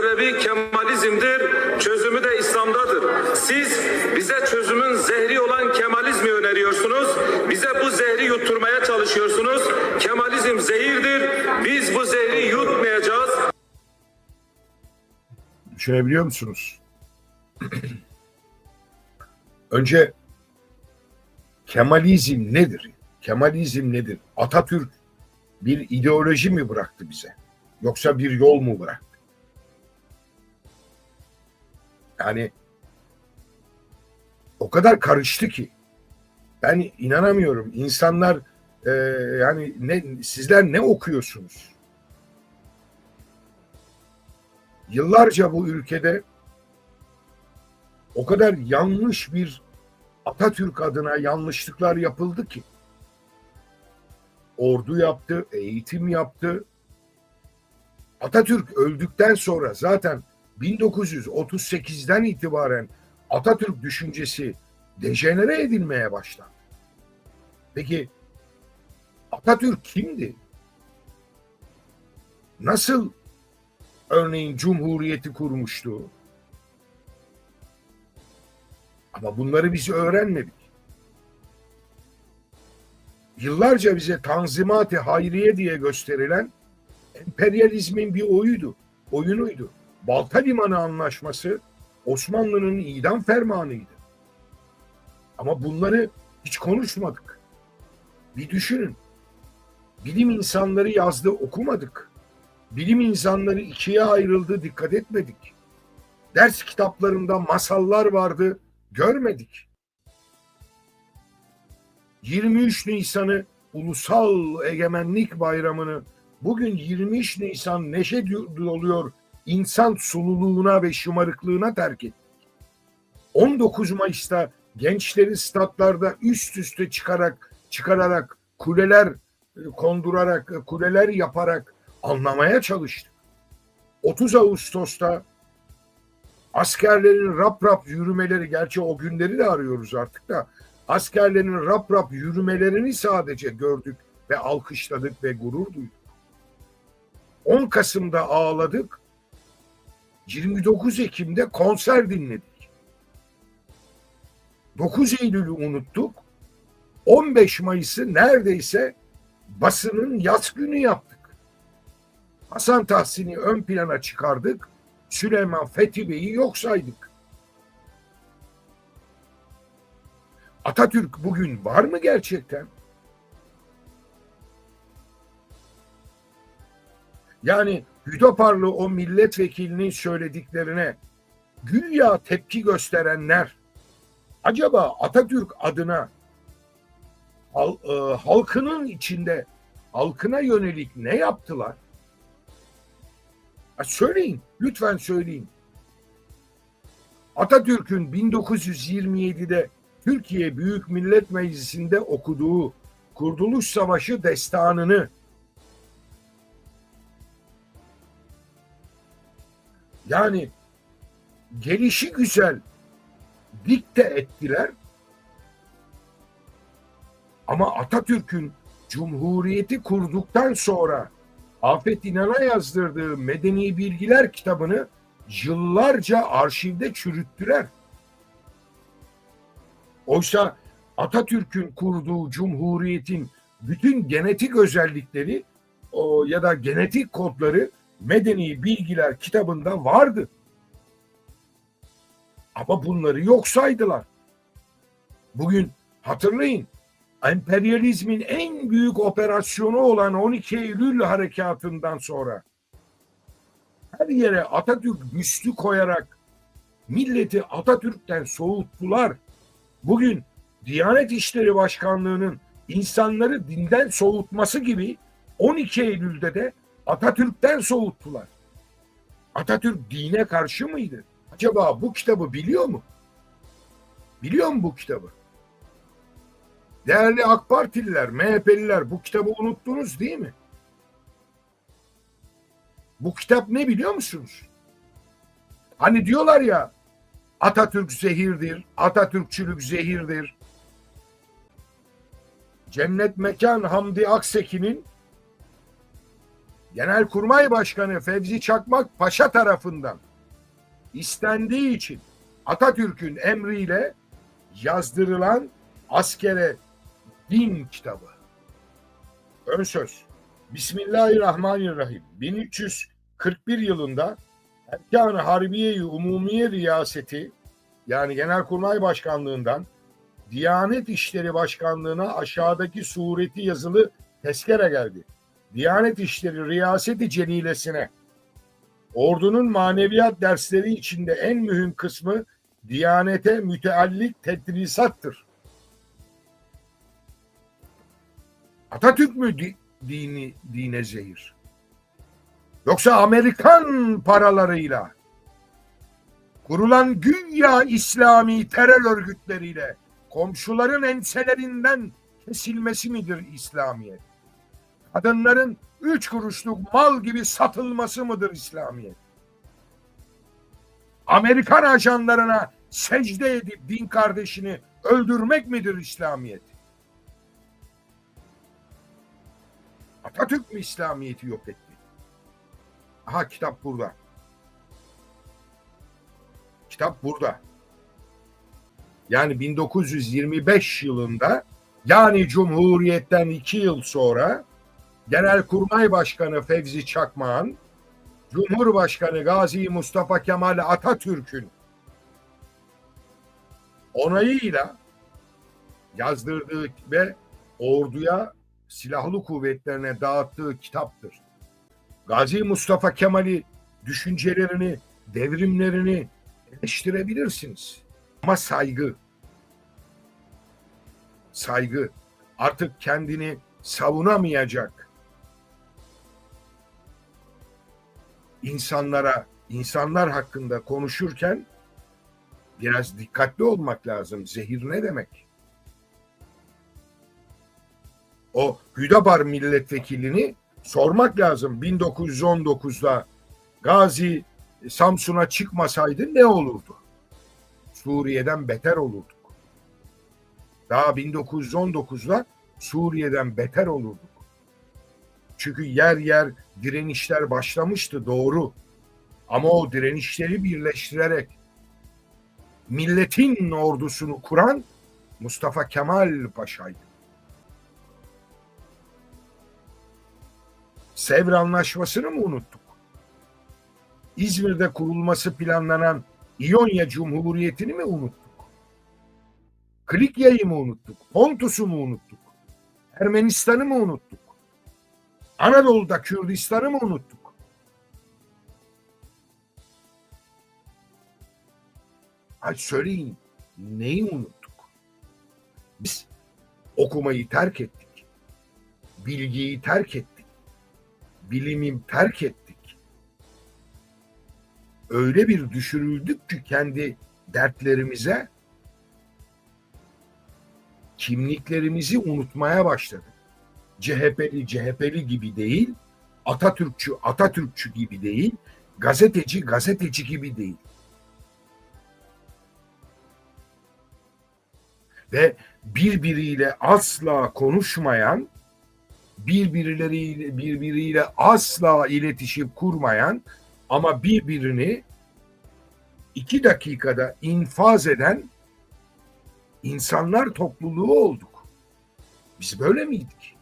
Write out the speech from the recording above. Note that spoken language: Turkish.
sebebi Kemalizm'dir, çözümü de İslam'dadır. Siz bize çözümün zehri olan Kemalizmi öneriyorsunuz. Bize bu zehri yutturmaya çalışıyorsunuz. Kemalizm zehirdir. Biz bu zehri yutmayacağız. Düşünebiliyor musunuz? Önce Kemalizm nedir? Kemalizm nedir? Atatürk bir ideoloji mi bıraktı bize? Yoksa bir yol mu bıraktı? Yani o kadar karıştı ki ben inanamıyorum. İnsanlar e, yani ne sizler ne okuyorsunuz? Yıllarca bu ülkede o kadar yanlış bir Atatürk adına yanlışlıklar yapıldı ki ordu yaptı, eğitim yaptı. Atatürk öldükten sonra zaten 1938'den itibaren Atatürk düşüncesi dejenere edilmeye başladı. Peki Atatürk kimdi? Nasıl örneğin Cumhuriyeti kurmuştu? Ama bunları biz öğrenmedik. Yıllarca bize Tanzimat-ı Hayriye diye gösterilen emperyalizmin bir oyuydu, oyunuydu. Balta Limanı Anlaşması Osmanlı'nın idam fermanıydı. Ama bunları hiç konuşmadık. Bir düşünün. Bilim insanları yazdı okumadık. Bilim insanları ikiye ayrıldı dikkat etmedik. Ders kitaplarında masallar vardı görmedik. 23 Nisan'ı Ulusal Egemenlik Bayramı'nı bugün 23 Nisan neşe doluyor insan sululuğuna ve şımarıklığına terk ettik. 19 Mayıs'ta gençleri statlarda üst üste çıkarak çıkararak kuleler e, kondurarak e, kuleler yaparak anlamaya çalıştık. 30 Ağustos'ta askerlerin rap rap yürümeleri gerçi o günleri de arıyoruz artık da askerlerin rap rap yürümelerini sadece gördük ve alkışladık ve gurur duyduk. 10 Kasım'da ağladık. 29 Ekim'de konser dinledik. 9 Eylül'ü unuttuk. 15 Mayıs'ı neredeyse basının yaz günü yaptık. Hasan Tahsin'i ön plana çıkardık. Süleyman Fethi Bey'i yok saydık. Atatürk bugün var mı gerçekten? Yani Hüdaparlı o milletvekilinin söylediklerine güya tepki gösterenler acaba Atatürk adına hal, e, halkının içinde halkına yönelik ne yaptılar? Ha, söyleyin, lütfen söyleyin. Atatürk'ün 1927'de Türkiye Büyük Millet Meclisi'nde okuduğu Kurtuluş Savaşı destanını yani gelişi güzel dikte ettiler ama Atatürk'ün Cumhuriyeti kurduktan sonra Afet İnan'a yazdırdığı Medeni Bilgiler kitabını yıllarca arşivde çürüttüler. Oysa Atatürk'ün kurduğu cumhuriyetin bütün genetik özellikleri o ya da genetik kodları Medeni Bilgiler kitabında vardı. Ama bunları yok saydılar. Bugün hatırlayın emperyalizmin en büyük operasyonu olan 12 Eylül harekatından sonra her yere Atatürk büstü koyarak milleti Atatürk'ten soğuttular. Bugün Diyanet İşleri Başkanlığı'nın insanları dinden soğutması gibi 12 Eylül'de de Atatürk'ten soğuttular. Atatürk dine karşı mıydı? Acaba bu kitabı biliyor mu? Biliyor mu bu kitabı? Değerli AK Partililer, MHP'liler bu kitabı unuttunuz değil mi? Bu kitap ne biliyor musunuz? Hani diyorlar ya Atatürk zehirdir, Atatürkçülük zehirdir. Cennet Mekan Hamdi Akseki'nin Genelkurmay Başkanı Fevzi Çakmak Paşa tarafından istendiği için Atatürk'ün emriyle yazdırılan askere din kitabı. Ön söz. Bismillahirrahmanirrahim. 1341 yılında Erkan-ı Harbiye-i Umumiye Riyaseti yani Genelkurmay Başkanlığından Diyanet İşleri Başkanlığı'na aşağıdaki sureti yazılı tezkere geldi. Diyanet İşleri Riyaseti Celilesine ordunun maneviyat dersleri içinde en mühim kısmı Diyanete müteallik tedrisattır. Atatürk mü di- dini dine zehir? Yoksa Amerikan paralarıyla kurulan güya İslami terör örgütleriyle komşuların enselerinden kesilmesi midir İslamiyet? Kadınların üç kuruşluk mal gibi satılması mıdır İslamiyet? Amerikan ajanlarına secde edip din kardeşini öldürmek midir İslamiyet? Atatürk mü İslamiyet'i yok etti? Aha kitap burada. Kitap burada. Yani 1925 yılında yani Cumhuriyet'ten iki yıl sonra Genelkurmay Başkanı Fevzi Çakmak'ın Cumhurbaşkanı Gazi Mustafa Kemal Atatürk'ün onayıyla yazdırdığı ve orduya silahlı kuvvetlerine dağıttığı kitaptır. Gazi Mustafa Kemal'i düşüncelerini, devrimlerini eleştirebilirsiniz. Ama saygı, saygı artık kendini savunamayacak insanlara, insanlar hakkında konuşurken biraz dikkatli olmak lazım. Zehir ne demek? O Hüdapar milletvekilini sormak lazım. 1919'da Gazi Samsun'a çıkmasaydı ne olurdu? Suriye'den beter olurduk. Daha 1919'da Suriye'den beter olurduk. Çünkü yer yer direnişler başlamıştı doğru. Ama o direnişleri birleştirerek milletin ordusunu kuran Mustafa Kemal Paşa'ydı. Sevr Anlaşması'nı mı unuttuk? İzmir'de kurulması planlanan İonya Cumhuriyeti'ni mi unuttuk? Klikya'yı mı unuttuk? Pontus'u mu unuttuk? Ermenistan'ı mı unuttuk? Anadolu'da Kürdistan'ı mı unuttuk? Hadi söyleyin neyi unuttuk? Biz okumayı terk ettik. Bilgiyi terk ettik. Bilimi terk ettik. Öyle bir düşürüldük ki kendi dertlerimize kimliklerimizi unutmaya başladık. CHP'li CHP'li gibi değil, Atatürkçü Atatürkçü gibi değil, gazeteci gazeteci gibi değil. Ve birbiriyle asla konuşmayan, birbirleriyle birbiriyle asla iletişim kurmayan ama birbirini iki dakikada infaz eden insanlar topluluğu olduk. Biz böyle miydik?